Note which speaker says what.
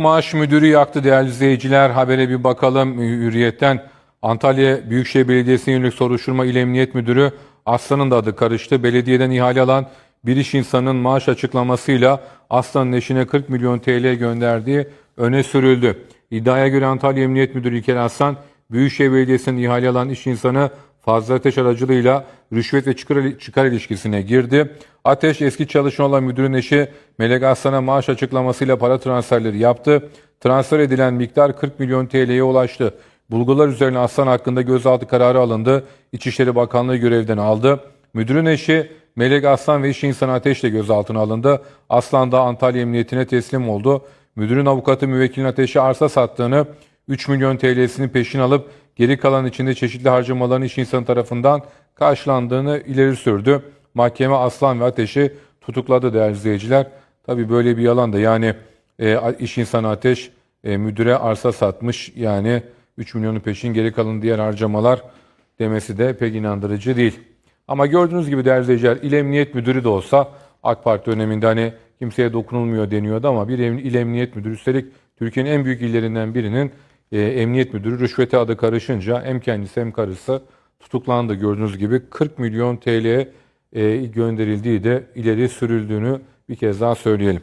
Speaker 1: Maaş müdürü yaktı değerli izleyiciler. Habere bir bakalım Hürriyet'ten. Antalya Büyükşehir Belediyesi'ne yönelik soruşturma İl Emniyet Müdürü Aslan'ın da adı karıştı. Belediyeden ihale alan bir iş insanının maaş açıklamasıyla Aslan'ın eşine 40 milyon TL gönderdiği öne sürüldü. İddiaya göre Antalya Emniyet Müdürü İlker Aslan, Büyükşehir Belediyesi'nin ihale alan iş insanı Fazlı Ateş aracılığıyla rüşvet ve çıkar, çıkar ilişkisine girdi. Ateş eski çalışan olan müdürün eşi Melek Aslan'a maaş açıklamasıyla para transferleri yaptı. Transfer edilen miktar 40 milyon TL'ye ulaştı. Bulgular üzerine Aslan hakkında gözaltı kararı alındı. İçişleri Bakanlığı görevden aldı. Müdürün eşi Melek Aslan ve iş insanı Ateş de gözaltına alındı. Aslan da Antalya Emniyetine teslim oldu. Müdürün avukatı müvekkilin Ateş'e arsa sattığını 3 milyon TL'sini peşin alıp geri kalan içinde çeşitli harcamaların iş insanı tarafından karşılandığını ileri sürdü. Mahkeme Aslan ve Ateş'i tutukladı değerli izleyiciler. Tabii böyle bir yalan da yani e, iş insanı Ateş e, müdüre arsa satmış yani 3 milyonu peşin geri kalan diğer harcamalar demesi de pek inandırıcı değil. Ama gördüğünüz gibi değerli izleyiciler İl Emniyet Müdürü de olsa AK Parti döneminde hani kimseye dokunulmuyor deniyordu ama bir İl Emniyet Müdürü üstelik Türkiye'nin en büyük illerinden birinin e, Emniyet Müdürü rüşvete adı karışınca hem kendisi hem karısı tutuklandı gördüğünüz gibi 40 milyon TL e, gönderildiği de ileri sürüldüğünü bir kez daha söyleyelim.